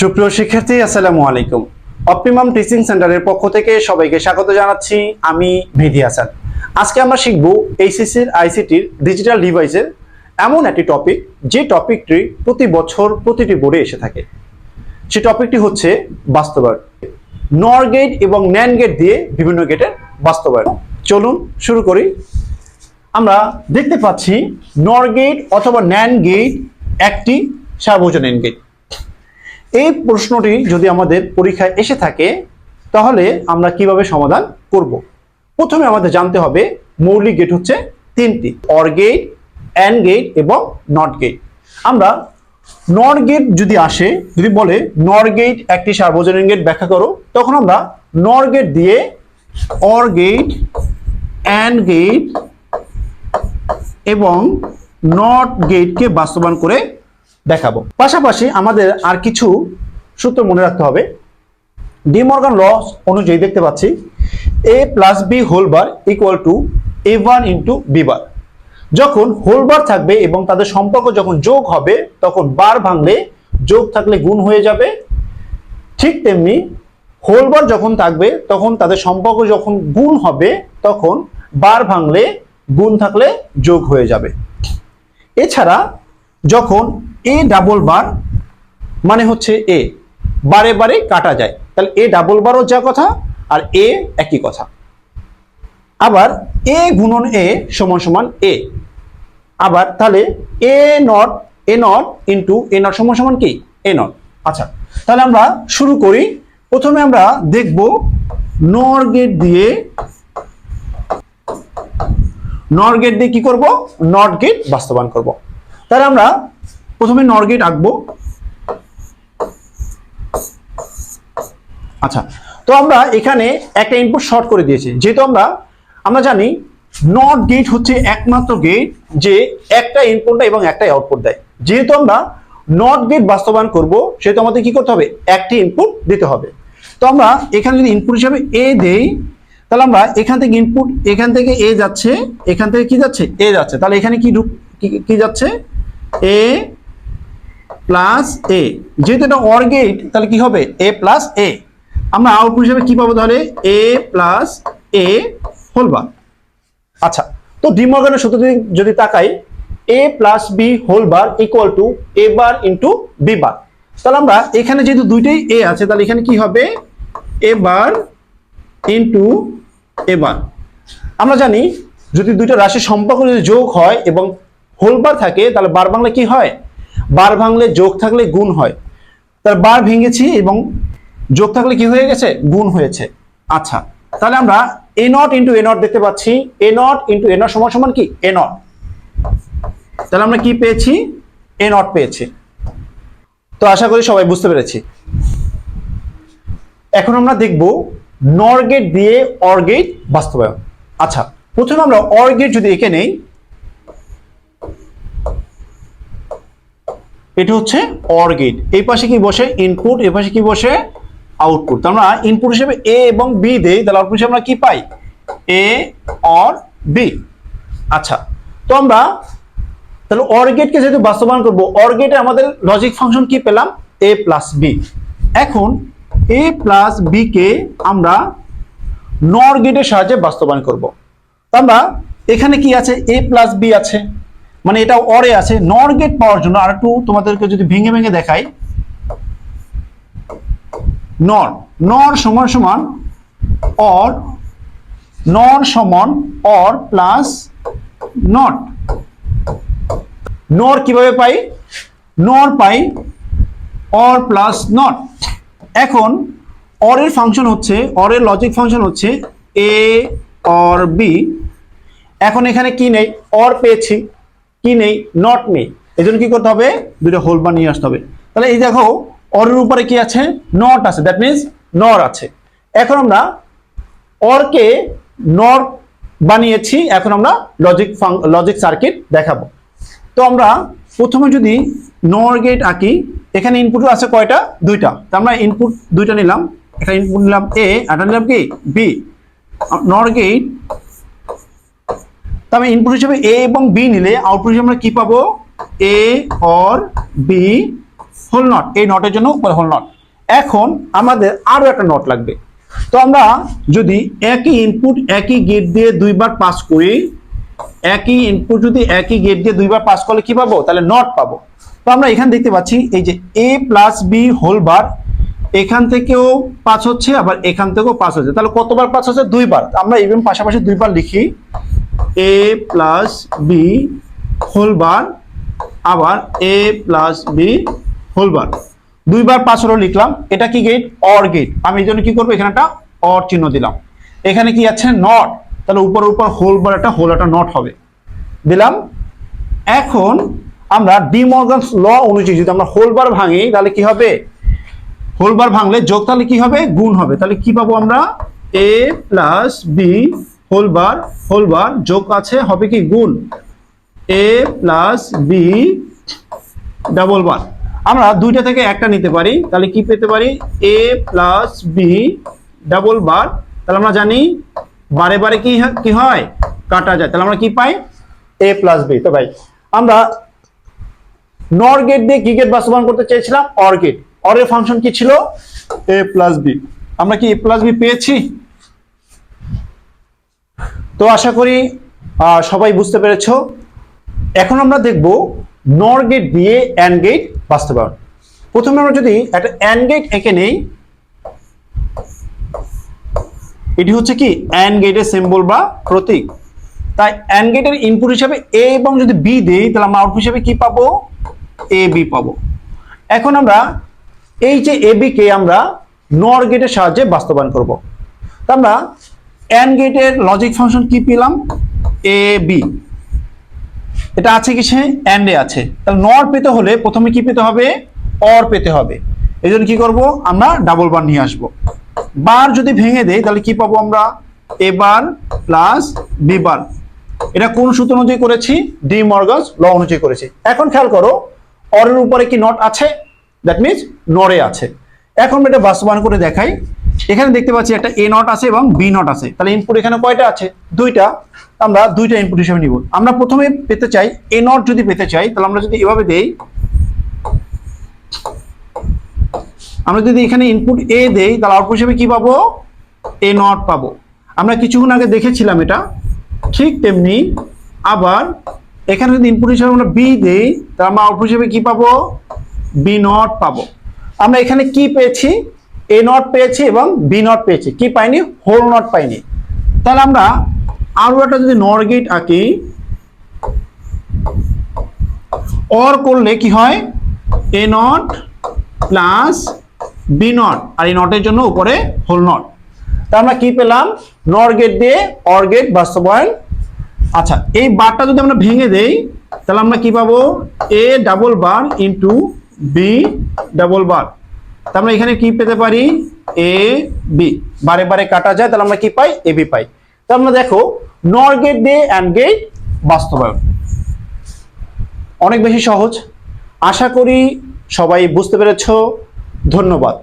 সুপ্রিয় শিক্ষার্থী, আসসালামু আলাইকুম। অপটিমাম টিচিং সেন্টারের পক্ষ থেকে সবাইকে স্বাগত জানাচ্ছি। আমি মেহেদি হাসান। আজকে আমরা শিখব এইচএসসির, আইসিটির ডিজিটাল ডিভাইসের এমন একটি টপিক, যে টপিকটি প্রতি বছর প্রতিটি বোর্ডে এসে থাকে। সে টপিকটি হচ্ছে বাস্তবায়ন। নর গেট এবং ন্যান গেট দিয়ে বিভিন্ন গেটের বাস্তবায়ন। চলুন শুরু করি। আমরা দেখতে পাচ্ছি নর গেট অথবা ন্যান গেট একটি সার্বজনীন গেট। এই প্রশ্নটি যদি আমাদের পরীক্ষায় এসে থাকে, তাহলে আমরা কীভাবে সমাধান করব? প্রথমে আমাদের জানতে হবে মৌলিক গেট হচ্ছে তিনটি অর গেট অ্যান্ড গেট এবং নট গেট আমরা নর গেট যদি আসে, যদি বলে নর গেট একটি সার্বজনীন গেট ব্যাখ্যা করো, তখন আমরা নর গেট দিয়ে অর গেট অ্যান্ড গেট এবং নট গেটকে বাস্তবায়ন করে দেখাবো। পাশাপাশি আমাদের আর কিছু সূত্র মনে রাখতে হবে। ডিমর্গান ল অনুযায়ী দেখতে পাচ্ছি, A plus B whole bar equal to A one into B bar. যখন হোল বার থাকবে এবং তাদের সম্পর্ক যখন যোগ হবে, তখন বার ভাঙলে যোগ থাকলে গুণ হয়ে যাবে। ঠিক তেমনি হোল বার যখন থাকবে, তখন তাদের সম্পর্ক যখন গুণ হবে, তখন বার ভাঙলে গুণ থাকলে যোগ হয়ে যাবে। এছাড়া যখন এ ডাবল বার মানে হচ্ছে এ বারে বারে কাটা যায়। তাহলে এ ডাবল বারও যা কথা, আর এ একই কথা। আবার এ গুণন এ সমান সমান এ আবার তাহলে A not A not into A not সমান সমান কি? এ নট আচ্ছা তাহলে আমরা শুরু করি। প্রথমে আমরা দেখব নর গেট দিয়ে নর গেট দিয়ে কি করব? নট গেট বাস্তবায়ন করব। তাহলে আমরা প্রথমে নর গেট আঁকবো। আচ্ছা তো আমরা এখানে একটা ইনপুট শর্ট করে দিয়েছি। যেহেতু আমরা আমরা জানি নট গেট হচ্ছে একমাত্র গেট যে একটা ইনপুট এবং একটা আউটপুট দেয়। যেহেতু আমরা নট গেট বাস্তবায়ন করব, সেহেতু আমাদের কি করতে হবে? একটি ইনপুট দিতে হবে। তো আমরা এখানে যদি ইনপুট হিসাবে এ দেই, তাহলে আমরা এখান থেকে ইনপুট এখান থেকে এ যাচ্ছে, এখান থেকে কি যাচ্ছে? এ যাচ্ছে। তাহলে এখানে কি- কি যাচ্ছে? এ প্লাস এ যেহেতু এটা অর গেট তাহলে কি হবে? এ প্লাস এ আমরা আউটপুট হিসেবে কি পাবো তাহলে? এ প্লাস এ হোল বার আচ্ছা তো ডিমর্গানের সূত্র যদি যদি তাকাই A plus B whole bar equal to A bar into B bar তাহলে আমরা এখানে যেহেতু দুইটাই এ আছে, তাহলে এখানে কি হবে? এ বার ইন্টু এ বার আমরা জানি যদি দুইটা রাশির সম্পর্ক যদি যোগ হয় এবং হোল বার থাকে, তাহলে বার ভাঙলে কি হয়? বার ভাঙলে যোগ থাকলে গুণ হয়। তাহলে বার ভেঙেছি এবং যোগ থাকলে কি হয়ে গেছে? গুণ হয়েছে। আচ্ছা তাহলে আমরা A not into A not দেখতে পাচ্ছি। A not into A not সমান সমান কি? এ নট তাহলে আমরা কি পেয়েছি? এ নট পেয়েছি। তো আশা করি সবাই বুঝতে পেরেছি। এখন আমরা দেখব নর গেট দিয়ে অর গেট বাস্তবায়ন। আচ্ছা প্রথমে আমরা অর গেট যদি এঁকে নেই এটা হচ্ছে অর গেট এই পাশে কি বসে? ইনপুট এই পাশে কি বসে? আউটপুট আমরা ইনপুট হিসেবে এ এবং বি দেই, তাহলে আউটপুট হিসেবে আমরা কি পাই? এ অর বি আচ্ছা তো আমরা তাহলে অর যেহেতু বাস্তবায়ন করব অর গেটে আমাদের লজিক ফাংশন কি পেলাম? এ প্লাস বি এখন এ প্লাস বি কে আমরা নর গেটের সাহায্যে বাস্তবায়ন করব। আমরা এখানে কি আছে? এ প্লাস বি আছে। মানে এটা অরে আছে নর গেট পাওয়ার জন্য আর একটু তোমাদেরকে যদি ভেঙে ভেঙে দেখাই। নর নর সমান সমান অর নর সমান অর প্লাস নট নর কীভাবে পাই? নর পাই অর প্লাস নট এখন অরের ফাংশন হচ্ছে অরের লজিক ফাংশন হচ্ছে এ অর বি এখন এখানে কি নেই? অর পেয়েছি। কি নেই? নট নেই। এই জন্য কি করতে হবে? দুটো হোল বার নিয়ে আসতে হবে। তাহলে এই দেখো অরের উপরে কি আছে? নট আছে। দ্যাট মিনস নর আছে। এখন আমরা অরকে নর বানিয়েছি। এখন আমরা লজিক লজিক সার্কিট দেখাবো। তো আমরা প্রথমে যদি নর গেট আঁকি, এখানে ইনপুট আছে কয়টা? দুইটা। তো আমরা ইনপুট দুইটা নিলাম। একটা ইনপুট নিলাম এ আর নিলাম কি? বি নর গেট আমি ইনপুট হিসেবে এ এবং বি নিলে আউটপুট হিসেবে আমরা কি পাবো? A OR B whole not এই নটের জন্য হোল নট এখন আমাদের আরও একটা নট লাগবে। তো আমরা যদি একই ইনপুট একই গেট দিয়ে দুইবার পাস করি, একই ইনপুট যদি একই গেট দিয়ে দুইবার পাস করলে কি পাবো? তাহলে নট পাবো। তো আমরা এখানে দেখতে পাচ্ছি, এই যে A plus B whole bar এখান থেকেও পাস হচ্ছে, আবার এখান থেকেও পাস হচ্ছে। তাহলে কতবার পাস হচ্ছে? দুইবার। আমরা ইভেন পাশাপাশি দুইবার লিখি। A plus B whole bar আবার A plus B whole bar দুইবার পাঁচ হলো লিখলাম, এটা কি গেট অর গেট আমি এই জন্য কি করব? এখানে একটা অর চিহ্ন দিলাম। এখানে কি আছে? নট তাহলে উপর উপর হোল বার একটা হোল একটা নট হবে। দিলাম। এখন আমরা ডিমর্গানস ল অনুযায়ী যদি আমরা হোল বার ভাঙি, তাহলে কি হবে? হোল বার ভাঙলে যোগ তাহলে কি হবে? গুণ হবে। তাহলে কি পাবো আমরা? A plus B whole bar whole bar যোগ আছে, হবে কি গুণ? A plus B double bar আমরা দুইটা থেকে একটা নিতে পারি, তাহলে কি পেতে পারি? A plus B double bar তাহলে আমরা জানি বারে বারে কি কি হয়? কাটা যায়। তাহলে আমরা কি পাই? এ প্লাস বি তো ভাই, আমরা নর গেট দিয়ে কি গেট বাস্তবায়ন করতে চেয়েছিলাম? অর গেট অর এর ফাংশন কি ছিল? এ প্লাস বি আমরা কি এ প্লাস বি পেয়েছি? তো আশা করি সবাই বুঝতে পেরেছ। এখন আমরা দেখব নর গেট দিয়ে অ্যান্ড গেট বাস্তবায়ন। প্রথমে আমরা যদি একটা অ্যান্ড গেট এঁকে নেই, এটি হচ্ছে কি অ্যান্ড গেটের সিম্বল বা প্রতীক। তাই অ্যান্ড গেটের ইনপুট হিসাবে এ এবং যদি বি দেই, তাহলে আমরা আউটপুট হিসাবে কি পাবো? এ বি পাবো। এখন আমরা এই যে এ বি কে আমরা নর গেটের সাহায্যে বাস্তবায়ন করব। তা আমরা অ্যান্ড গেটের লজিক ফাংশন কি পেলাম? এ বি এটা আছে কিসে অ্যান্ডে আছে। তাহলে নর পেতে হলে প্রথমে কি পেতে হবে? অর পেতে হবে। এই জন্য কি করব? আমরা ডাবল বার নিয়ে আসব। বার যদি ভেঙে দেই, তাহলে কি পাবো আমরা? এ বার প্লাস বি বার এটা কোন সূত্র অনুযায়ী করেছি? ডি মর্গাস ল অনুযায়ী করেছি। এখন খেয়াল করো অরের উপরে কি নট আছে? দ্যাট মিনস নরে আছে। এখন এটা বাস্তবায়ন করে দেখাই। এখানে দেখতে পাচ্ছি একটা এ নট আছে এবং বি নট আছে। তাহলে ইনপুট এখানে কয়টা আছে? দুইটা। আমরা দুইটা ইনপুট হিসেবে নিব। আমরা প্রথমে পেতে চাই এ নট যদি পেতে চাই, তাহলে আমরা যদি এভাবে দেই, আমরা যদি এখানে ইনপুট এ দেই, তাহলে আউটপুট হিসেবে কি পাবো? এ নট পাবো। আমরা কিছুক্ষণ আগে দেখেছিলাম এটা। ঠিক তেমনি আবার এখানে যদি ইনপুট হিসেবে আমরা বি দেই, তাহলে আমরা আউটপুট হিসেবে কি পাবো? বি নট পাবো। আমরা এখানে কি পেয়েছি? এ নট পেয়েছি এবং বি নট পেয়েছি। কি পাইনি? হোল নট পাইনি। তাহলে আমরা আরও একটা যদি নর গেট আঁকি অর করলে কি হয়? A not plus B not আর এই নটের জন্য উপরে হোল নট তা আমরা কি পেলাম? নর গেট দিয়ে অর গেট বাস্তবায়ন। আচ্ছা এই বারটা যদি আমরা ভেঙে দেই, তাহলে আমরা কি পাবো? A double bar into B double bar তাহলে আমরা এখানে কি পেতে পারি? এ বি বারে বারে কাটা যায়, তাহলে আমরা কি পাই? এ বি পাই। তো আমরা দেখো নর গেট দিয়ে অ্যান্ড গেট বাস্তবায়ন। অনেক বেশি সহজ। আশা করি সবাই বুঝতে পেরেছ। ধন্যবাদ।